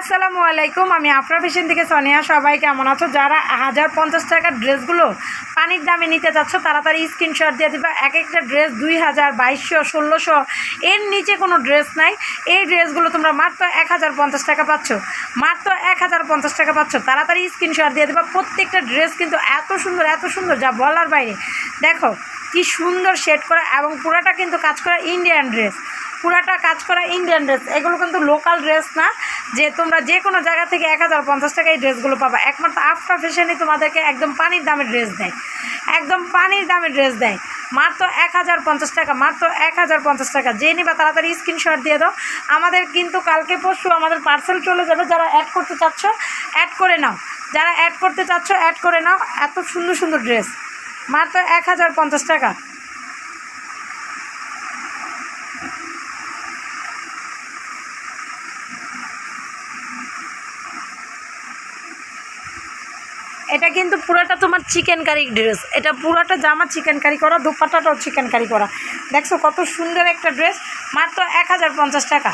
আসসালামু আলাইকুম, আমি আফরা ফ্যাশন থেকে সোনিয়া। সবাই কেমন আছো? যারা হাজার পঞ্চাশ টাকার ড্রেসগুলো পানির দামে নিতে চাচ্ছ, তাড়াতাড়ি স্ক্রিনশট দিয়ে দিবা। এক একটা ড্রেস দুই হাজার বাইশশো, ষোলোশো, এর নিচে কোনো ড্রেস নাই। এই ড্রেসগুলো তোমরা মাত্র এক হাজার পঞ্চাশ টাকা পাচ্ছ। মাত্র এক হাজার পঞ্চাশ টাকা পাচ্ছ। তাড়াতাড়ি স্ক্রিনশট দিয়ে দেবা। প্রত্যেকটা ড্রেস কিন্তু এত সুন্দর এত সুন্দর, যা বলার বাইরে। দেখো, কি সুন্দর শেড করা এবং পুরাটা কিন্তু কাজ করা ইন্ডিয়ান ড্রেস পুরাটা কাজ করা ইন্ডিয়ান ড্রেস এগুলো কিন্তু লোকাল ড্রেস না। যে তোমরা যে কোনো জায়গা থেকে এক হাজার পঞ্চাশ টাকা এই ড্রেসগুলো পাবা। একমাত্র আফটার ফ্যাশনই তোমাদেরকে একদম পানির দামে ড্রেস দেয়। একদম পানির দামে ড্রেস দেয়। মাত্র এক হাজার পঞ্চাশ টাকা, মাত্র এক হাজার পঞ্চাশ টাকা। যে নিবা তাড়াতাড়ি স্ক্রিনশট দিয়ে দাও। আমাদের কিন্তু কালকে পরশু আমাদের পার্সেল চলে যাবে। যারা অ্যাড করতে চাচ্ছ অ্যাড করে নাও। যারা অ্যাড করতে চাচ্ছ অ্যাড করে নাও। এত সুন্দর সুন্দর ড্রেস মাত্র এক হাজার পঞ্চাশ টাকা। এটা কিন্তু পুরোটা তোমার চিকেন কারি ড্রেস এটা পুরোটা জামা চিকেন কারি করা, দুপাটাটাও চিকেন কারি করা। দেখছ কত সুন্দর একটা ড্রেস মাত্র এক হাজার পঞ্চাশ টাকা।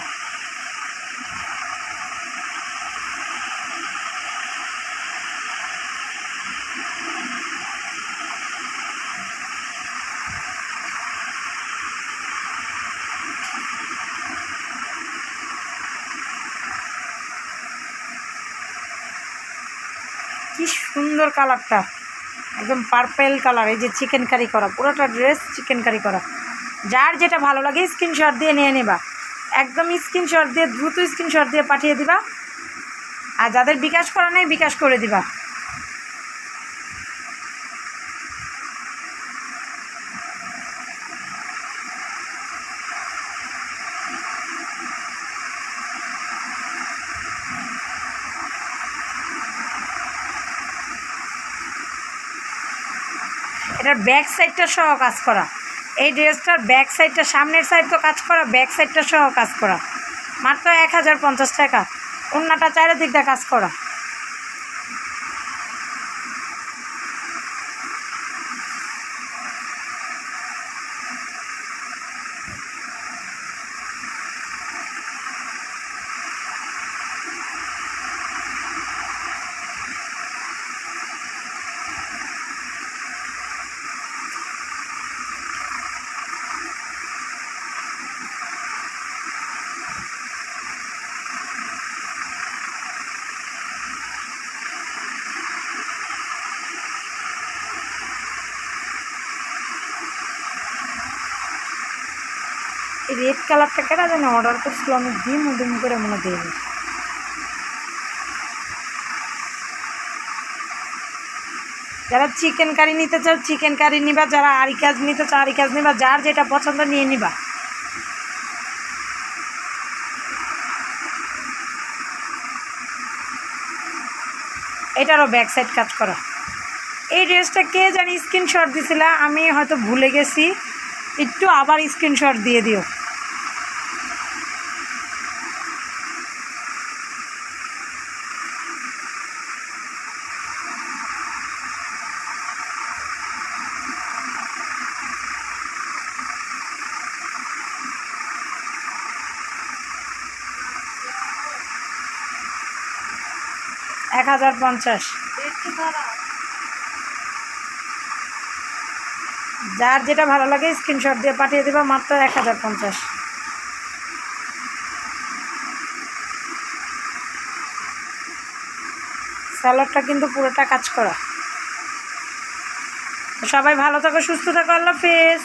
কি সুন্দর কালারটা। একদম পার্পেল কালার এই যে চিকেন কারি করা, পুরোটা ড্রেস চিকেন কারি করা। যার যেটা ভালো লাগে স্ক্রিনশট দিয়ে নিয়ে নেবা। একদম স্ক্রিনশট দিয়ে, দ্রুত স্ক্রিনশট দিয়ে পাঠিয়ে দিবা। আর যাদের বিকাশ করা নেই, বিকাশ করে দিবা। এটার ব্যাক সাইডটা সহ কাজ করা। এই ড্রেসটার ব্যাক সাইডটা সামনের সাইড তো কাজ করা ব্যাক সাইডটা সহ কাজ করা। মাত্র এক হাজার পঞ্চাশ টাকা। অন্যটা চারিদিকটা কাজ করা। এই রেড কালারটা কেনা জানি অর্ডার করছিল, আমি ডিম ডিম করে মনে দিইনি যারা চিকেন কারি নিতে চাও চিকেন কারি নিবা, যারা আরি কাজ নিতে চাও, আরি কাজ নিবা, যার যেটা পছন্দ নিয়ে নিবা। এটারও ব্যাক সাইড কাজ করা। এই ড্রেসটা কে জানি স্ক্রিনশট দিছিল, আমি হয়তো ভুলে গেছি। একটু আবার স্ক্রিনশট দিয়ে দিও। এক হাজার পঞ্চাশ। যার যেটা ভালো লাগে স্ক্রিনশট দিয়ে পাঠিয়ে দেবা, মাত্র এক হাজার পঞ্চাশ। স্যালাডটা কিন্তু পুরোটা কাজ করা। সবাই ভালো থাকো, সুস্থ থাকো, আল্লাহ হাফেজ।